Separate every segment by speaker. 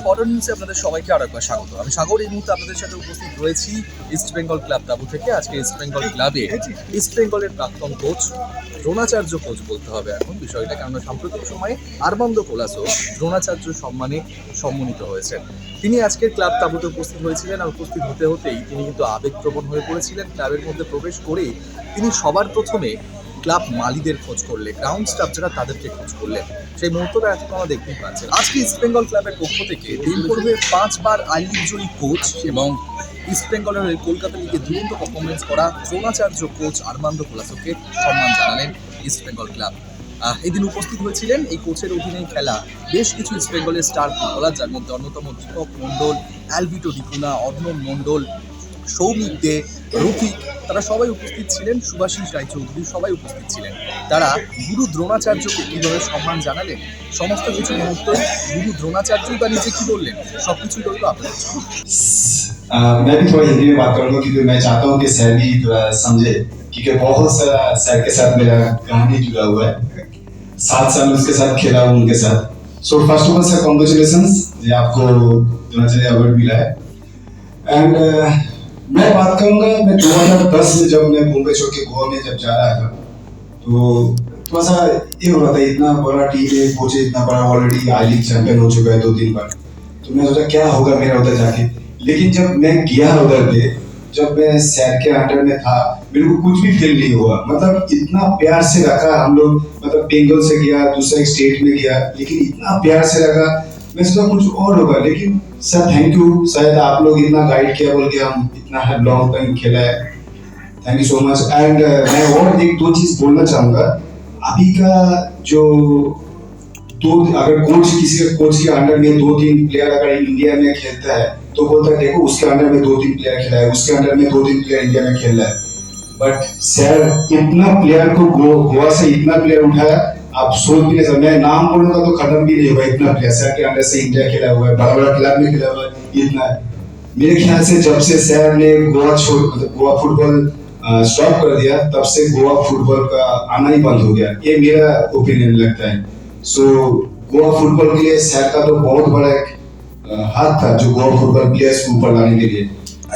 Speaker 1: Spotter নিউজে আপনাদের সবাইকে আর একবার স্বাগত। আমি সাগর এই মুহূর্তে আপনাদের সাথে উপস্থিত রয়েছি ইস্ট বেঙ্গল ক্লাব তাবু থেকে। আজকে ইস্ট বেঙ্গল ক্লাবে ইস্ট বেঙ্গলের প্রাক্তন কোচ দ্রোণাচার্য কোচ বলতে হবে এখন। বিষয়টা কেননা সাম্প্রতিক সময়ে আরমান্দ কোলাসো দ্রোণাচার্য সম্মানে সম্মানিত হয়েছেন। তিনি আজকের ক্লাব তাবুতে উপস্থিত হয়েছিলেন আর উপস্থিত হতে হতেই তিনি কিন্তু আবেগপ্রবণ হয়ে পড়েছিলেন। ক্লাবের মধ্যে প্রবেশ করেই তিনি সবার প্রথমে ক্লাব মালিদের খোঁজ করলে গ্রাউন্ড স্টাফ যারা তাদেরকে খোঁজ করলেন সেই মুহূর্তটা এখন আমরা দেখতেই পাচ্ছেন। আজকে ইস্ট বেঙ্গল ক্লাবের পক্ষ থেকে দিন পূর্বে পাঁচবার আই লিগ জয়ী কোচ এবং ইস্ট বেঙ্গলের হয়ে কলকাতা লিগে দুরন্ত পারফরমেন্স করা দ্রোণাচার্য কোচ আরমান্দ কোলাসোকে সম্মান জানালেন ইস্ট বেঙ্গল ক্লাব এদিন উপস্থিত হয়েছিলেন এই কোচের অধীনে খেলা বেশ কিছু ইস্ট বেঙ্গলের স্টার ফুটবলার যার মধ্যে অন্যতম দীপক মণ্ডল, অ্যালভিটো ডিকুনা, অর্ণব মণ্ডল, সৌমিক দে রফিক তারা সবাই উপস্থিত ছিলেন সুভাষিস রায়চৌধুরী সবাই উপস্থিত ছিলেন তারা গুরু দ্রোণাচার্যকে কীভাবে সম্মান জানালেন সমস্ত কিছু মুহূর্তই গুরু দ্রোণাচার্যই বা নিজে কি বললেন সব কিছুই রইল আপনাদের জন্য।
Speaker 2: अ, मैं भी थोड़ा हिंदी में बात करूंगा क्योंकि मैं चाहता हूँ कि सर भी थोड़ा समझे क्योंकि बहुत सारा सर के साथ मेरा कहानी जुड़ा हुआ है सात साल उसके साथ खेला हूँ उनके साथ so first of all sir congratulation ये आपको द्रोणाचार्य अवार्ड मिला है एंड मैं बात करूँगा, मैं 2010 में जब मैं मुंबई छोड़ के गोवा में जब जा रहा था तो थोड़ा सा ये हो रहा था, इतना बड़ा टीम है, कोच इतना बड़ा ऑलरेडी आई लीग चैंपियन हो चुका है दो तीन बार तो मैं सोचा, क्या होगा मेरा उधर जाके? लेकिन जब मैं गया उधर पे, जब मैं सैर के अंडर में था, मेरे को कुछ भी फील नहीं हुआ। मतलब इतना प्यार से रखा हम लोग मतलब बेंगल से गया, दूसरे स्टेट में गया, लेकिन इतना प्यार से रखा मैं सोचा कुछ और होगा, लेकिन सर थैंक यू शायद आप लोग इतना गाइड किया, बोल के हम इतना लॉन्ग टाइम खेला है। Thank you so much and मैं और एक दो चीज़ बोलना चाहूँगा। अभी का जो दो, अगर कोच किसी का कोच के अंडर में दो तीन प्लेयर अगर इंडिया में खेलता है तो बोलता है, देखो, उसके अंडर में दो तीन प्लेयर खेला है, उसके अंडर में दो तीन प्लेयर इंडिया में खेल रहा है. बट सर इतना प्लेयर को गोवा से इतना प्लेयर उठाया आप सोच भी नहीं सकते नाम बोलने का तो खत्म भी नहीं हुआ इतना पैसा के अंडर से इंडिया खेला हुआ है बड़ा बड़ा क्लब में खेला हुआ है इतना है। मेरे ख्याल से जब से सैर ने गोवा छोड़ मतलब गोवा फुटबॉल स्टॉप कर दिया तब से गोवा फुटबॉल का आना ही बंद हो गया। ये मेरा ओपिनियन लगता है। सो so, गोवा फुटबॉल के लिए सैर का तो बहुत बड़ा एक हाथ था जो गोवा फुटबॉल प्लेयर्स को ऊपर लाने के लिए।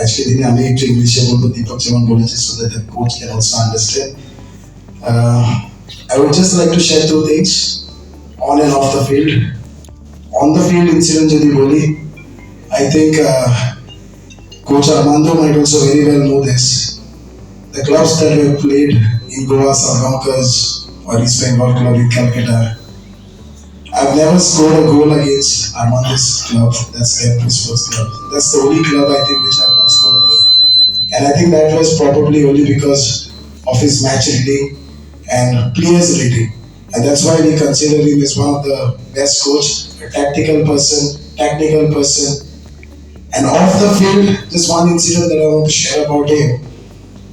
Speaker 3: आज के दिन हमें एक जो इंग्लिश है वो दीपक चमन बोले so that the coach can also understand I would just like to share two things on and off the field. On the field in Jadi Boli, I think uh, Coach Armando might also very well know this. The clubs that were played in Goa, Salgaonkers, or East Bengal Club in Calcutta, I've never scored a goal against Armando's club. That's Empress first club. That's the only club I think which I've not scored a goal. And I think that was probably only because of his match reading and players reading. And that's why we consider him as one of the best coach, a tactical person, technical person. And off the field, just one incident that I want to share about him.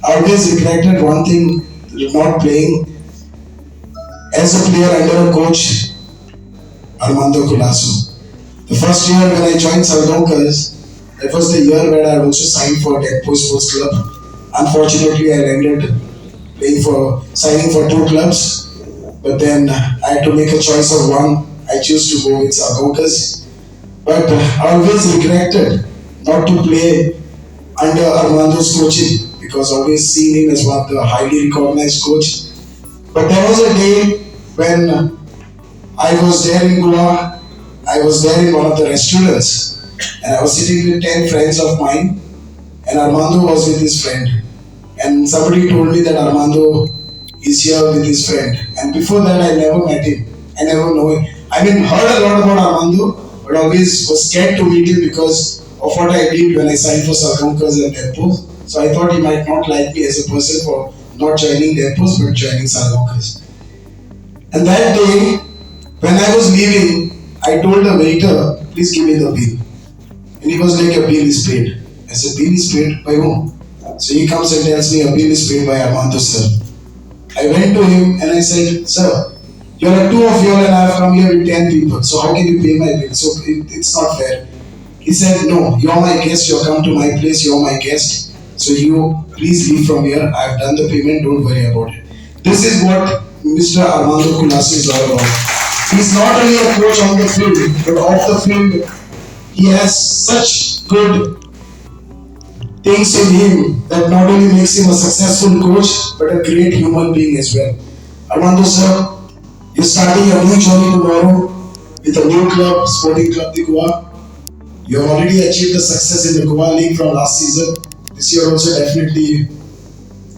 Speaker 3: I always regretted one thing, not playing as a player under a coach Armando Colasso. The first year when I joined Sardokas, that was the year when I also signed for Deadpool Sports Club. Unfortunately, I landed playing for signing for two clubs, but then I had to make a choice of one. I chose to go with Sardokas, but I always regretted not to play under Armando's coaching because I always seen him as one of the highly recognized coach. But there was a day when I was there in Goa. I was there in one of the restaurants, and I was sitting with ten friends of mine, and Armando was with his friend. And somebody told me that Armando is here with his friend. And before that, I never met him. I never know him. I mean, heard a lot about Armando, but always was scared to meet him because of what I did when I signed for Sargonkas and Depos. So I thought he might not like me as a person for not joining Depos but joining Sargonkas. And that day, when I was leaving, I told the waiter, please give me the bill. And he was like, a bill is paid. I said, bill is paid by whom? So he comes and tells me a bill is paid by Armando sir. I went to him and I said, sir, you are two of you and I have come here with 10 people. So how can you pay my bill? So it, it's not fair. He said, no, you're my guest. You come to my place. You're my guest. So you please leave from here. I have done the payment. Don't worry about it. This is what Mr. Armando Kulasi is all about. He's not only a coach on the field, but off the field, he has such good things in him that not only makes him a successful coach but a great human being as well. Armando sir, you're starting a new journey tomorrow with a new club, Sporting Club de Goa. You have already achieved the success in the Goa League from last season. This year also definitely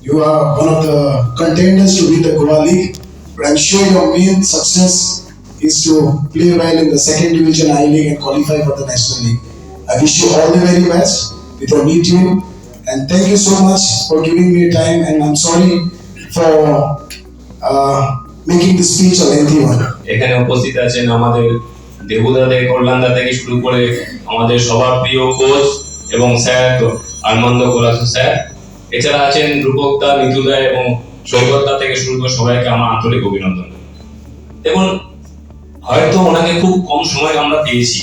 Speaker 3: you are one of the contenders to win the Goa League. But I'm sure your main success is to play well in the second division I League and qualify for the National League. I wish you all the very best new team. And thank you so much for giving me time. And I'm sorry for uh, making this speech a lengthy one.
Speaker 4: এখানে উপস্থিত আছেন আমাদের দেবুদা থেকে কল্যাণদা থেকে শুরু করে আমাদের সবার প্রিয় কোচ এবং স্যার আনন্দ কোলাস স্যার এছাড়া আছেন রূপকদা নিতুদা এবং সৈকতদা থেকে শুরু করে সবাইকে আমার আন্তরিক অভিনন্দন। দেখুন হয়তো ওনাকে খুব কম সময় আমরা পেয়েছি।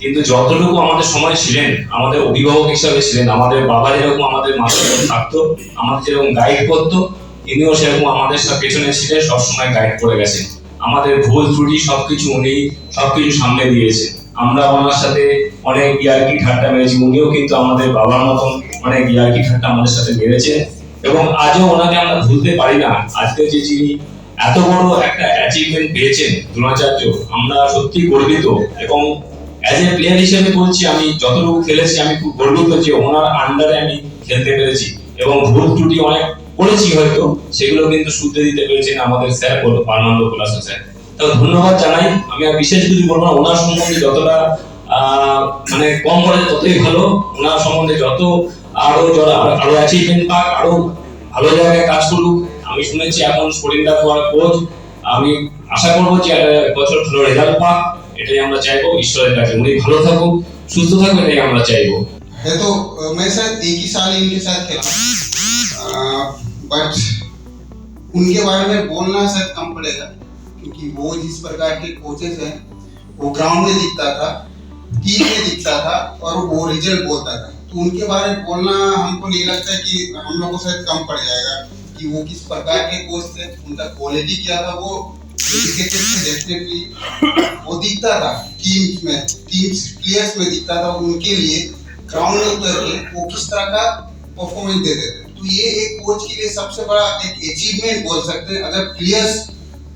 Speaker 4: কিন্তু যতটুকু আমাদের সময় ছিলেন, আমাদের অভিভাবক হিসাবে ছিলেন, আমাদের বাবা যেরকম আমাদের উপর থাকতো, আমাদের যেরকম গাইড করতো, তিনিও সেরকম আমাদের পেছনে ছিলেন, সবসময় গাইড করে গেছেন। আমাদের ভুল, ত্রুটি সবকিছু উনি সবকিছু সামনে দিয়েছে। আমরা ওনার সাথে অনেক ইয়ার্কি ঠাট্টা মেরেছি, উনিও কিন্তু আমাদের বাবার মতন অনেক ইয়ার্কি ঠাট্টা আমাদের সাথে মেরেছেন এবং আজও ওনাকে আমরা ভুলতে পারি না। আজকে যে যিনি এত বড় একটা অ্যাচিভমেন্ট পেয়েছেন, দ্রোণাচার্য, আমরা সত্যি গর্বিত। এবং অ্যাজ এ প্লেয়ার হিসেবে বলছি, আমি যতটুকু খেলেছি, আমি খুব গর্বিত যে ওনার আন্ডারে আমি খেলতে পেরেছি। এবং ভুল ত্রুটি অনেক করেছি হয়তো, সেগুলো কিন্তু শুধরে দিতে পেরেছেন আমাদের স্যার আনন্দ কোলাস স্যার তো ধন্যবাদ জানাই। আমি আর বিশেষ কিছু বলব না, ওনার সম্বন্ধে যতটা মানে কম বলে ততই ভালো। ওনার সম্বন্ধে যত আরও যারা আরও অ্যাচিভমেন্ট পাক, আরও ভালো জায়গায় কাজ করুক। আমি শুনেছি এখন দা কোচ আমি আশা করব যে বছর ভালো রেজাল্ট পাক। এটাই আমরা চাইবো ঈশ্বরের কাছে উনি ভালো থাকুক সুস্থ থাকুক এটাই আমরা চাইবো
Speaker 5: है तो अ, मैं शायद एक ही साल इनके साथ खेला बट उनके बारे में बोलना शायद कम पड़ेगा क्योंकि वो जिस प्रकार के कोचेस हैं वो ग्राउंड में दिखता था टीम में दिखता था और वो रिजल्ट बोलता था तो उनके बारे में बोलना हमको नहीं लगता कि हम लोग को शायद कम पड़ जाएगा कि वो किस प्रकार के कोच थे उनका क्वालिटी क्या था वो डेडिकेटेड थे डेफिनेटली वो दिखता था टीम में टीम प्लेयर्स में दिखता था उनके लिए ग्राउंड में उतर के वो किस तरह का परफॉर्मेंस देते थे? तो ये एक कोच के लिए सबसे बड़ा एक अचीवमेंट बोल सकते हैं। अगर प्लेयर्स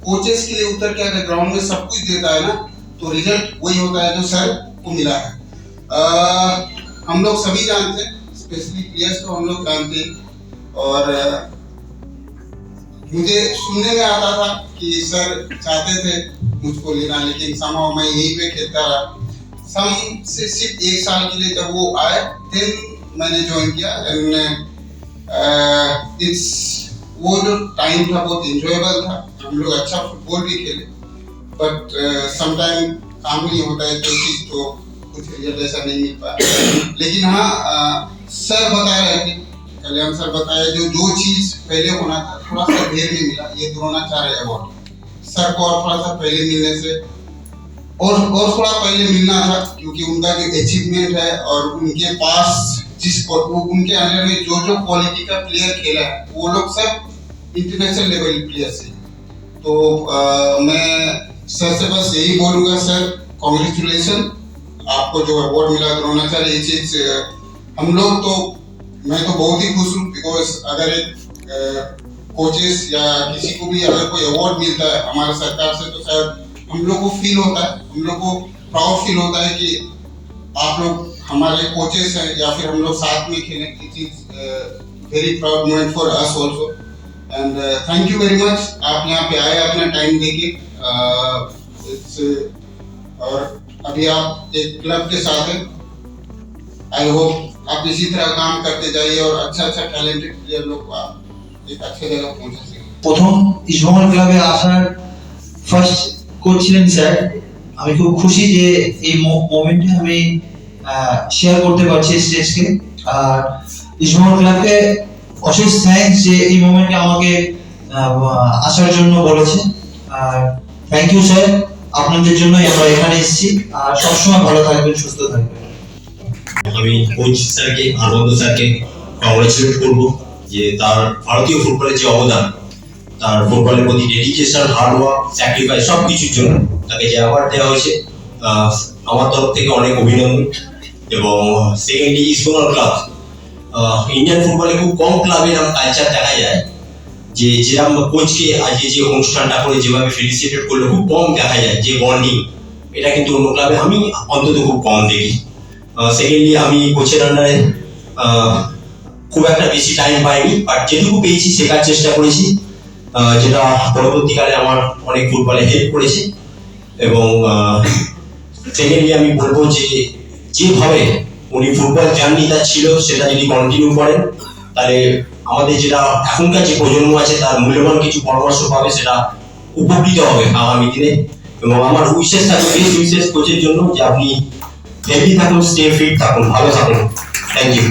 Speaker 5: कोचेस के लिए उतर के अगर ग्राउंड में सब कुछ देता है ना तो रिज़ल्ट वही होता है जो सर को मिला है। अह, हम लोग सभी जानते हैं स्पेशली प्लेयर्स को हम लोग जानते हैं। और मुझे सुनने में आता था कि सर चाहते थे मुझको लेना, लेकिन समाव मैं यहीं पे खेलता रहा। सम से सिर्फ़ एक साल के लिए जब वो आए देन मैंने ज्वाइन किया एंड इट्स वो जो टाइम था बहुत इंजॉयबल था। हम लोग अच्छा फुटबॉल भी खेले बट समटाइम काम नहीं होता है जो चीज़ तो कुछ रिज़ल्ट ऐसा नहीं मिल पाया लेकिन हाँ सर बता रहे थे कल्याण सर बताया जो जो चीज़ पहले होना था थोड़ा सा देर में मिला ये द्रोणाचार्य अवार्ड सर को और थोड़ा सा पहले मिलने से और और थोड़ा पहले मिलना था क्योंकि उनका जो अचीवमेंट है और उनके पास जिस उनके अंडर में जो जो क्वालिटी का प्लेयर खेला है वो लोग सब इंटरनेशनल लेवल प्लेयर से तो अ, मैं सर से बस यही बोलूँगा सर कॉन्ग्रेचुलेसन आपको जो अवार्ड मिला द्रोणाचार्य ये चीज़ हम लोग तो मैं तो बहुत ही खुश हूँ बिकॉज़ अगर एक कोचेस या किसी को भी अगर कोई अवार्ड मिलता है हमारे सरकार से तो शायद हम लोग को फील होता है, हम लोग को प्राउड फील होता है कि आप लोग हमारे कोचेस हैं या फिर हम लोग साथ में खेलें it is very proud moment for us also and thank you very much आप यहाँ पे आए अपना टाइम देके इट्स और अभी आप एक क्लब के साथ हैं। आई होप आप इसी तरह काम करते जाइए और अच्छा अच्छा टैलेंटेड प्लेयर लोग को आप एक अच्छे जगह पहुंचा सकें
Speaker 6: প্রথম ইস্টবেঙ্গল ক্লাবে আসার ফার্স্ট কোচ ছিলেন স্যার আমি খুব খুশি যে এই মোমেন্টে আমি শেয়ার করতে পারছি স্টেজকে আর ইস্টবেঙ্গল ক্লাবকে অশেষ থ্যাঙ্কস যে এই মোমেন্টে আমাকে আহ, আসার জন্য বলেছে আর থ্যাংক ইউ স্যার আপনাদের জন্যই আমরা এখানে এসেছি আর সবসময় ভালো থাকবেন সুস্থ থাকবেন
Speaker 7: আমি কোচ স্যারকে, আনন্দ স্যারকে কংগ্রেচুলেট করব যে তার ভারতীয় ফুটবলের যে অবদান, তার ফুটবলের প্রতি ডেডিকেশন হার্ডওয়ার্ক স্যাক্রিফাইস সব কিছুর জন্য তাকে যে অ্যাওয়ার্ড দেওয়া হয়েছে আমার তরফ থেকে অনেক অভিনন্দন। এবং সেকেন্ডলি ইস্টবেঙ্গল ক্লাব ইন্ডিয়ান ফুটবলে খুব কম ক্লাবে এরকম কালচার দেখা যায় যে যেরকম কোচকে আজকে যে অনুষ্ঠানটা করে যেভাবে ফেলিসিটেট করলে, খুব কম দেখা যায় যে বন্ডিং এটা কিন্তু অন্য ক্লাবে আমি অন্তত খুব কম দেখি। সেকেন্ডলি আমি কোচের আন্ডারে খুব একটা বেশি টাইম পাইনি বাট যেটুকু পেয়েছি শেখার চেষ্টা করেছি যেটা পরবর্তীকালে আমার অনেক ফুটবলে হেল্প করেছে। এবং সেকেন্ডলি আমি বলব যে যেভাবে উনি ফুটবল জার্নিটা ছিল, সেটা যদি কন্টিনিউ করেন, তাহলে আমাদের যেটা এখনকার যে প্রজন্ম আছে, তার মূল্যবান কিছু পরামর্শ পাবে, সেটা উপকৃত হবে আগামী দিনে। এবং আমার উইশেস থাকবে বেস্ট উইশেস কোচের জন্য যে আপনি হেলদি থাকুন স্টে ফিট থাকুন ভালো থাকুন। Thank you